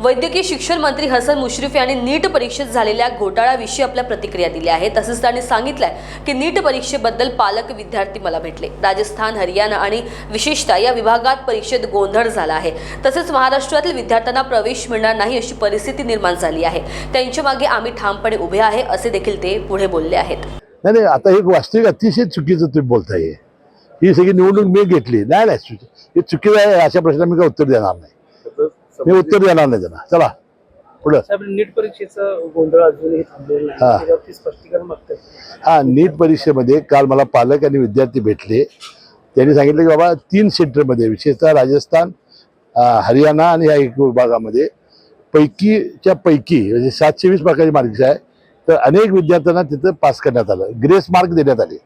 वैद्यकीय शिक्षण मंत्री हसन मुश्रीफ यांनी नीट परीक्षेत झालेल्या घोटाळ्याविषयी आपल्या प्रतिक्रिया दिल्या आहेत. तसंच त्यांनी सांगितलंय की नीट परीक्षेबद्दल पालक विद्यार्थी मला भेटले. राजस्थान हरियाणा आणि विशेषतः या विभागात परीक्षेत गोंधळ झाला आहे. तसेच महाराष्ट्रातील विद्यार्थ्यांना प्रवेश मिळणार नाही अशी परिस्थिती निर्माण झाली आहे. त्यांच्या मागे आम्ही ठामपणे उभे आहे असे देखील ते पुढे बोलले आहेत. नाही नाही आता एक वास्तविक अतिशय चुकीचं तुम्ही बोलताय. ही सगळी निवडणूक मी घेतली. नाही नाही चुकी हे चुकीचं आहे अशा प्रश्नाला मी काय उत्तर देणार नाही? मी उत्तर देणार नाही त्यांना. चला पुढं. साहेब नीट परीक्षेचं गोंधळ अजूनही थांबलेला नाही. हा. त्याच्यावरती स्पष्टीकरण हा नीट परीक्षेमध्ये काल मला पालक आणि विद्यार्थी भेटले. त्यांनी सांगितलं की बाबा तीन सेंटरमध्ये विशेषतः राजस्थान अं, हरियाणा आणि ह्या एक विभागामध्ये पैकीच्या पैकी म्हणजे सातशे वीस प्रकारची मार्क्स आहे. तर अनेक विद्यार्थ्यांना तिथं पास करण्यात आलं. ग्रेस मार्क देण्यात आले.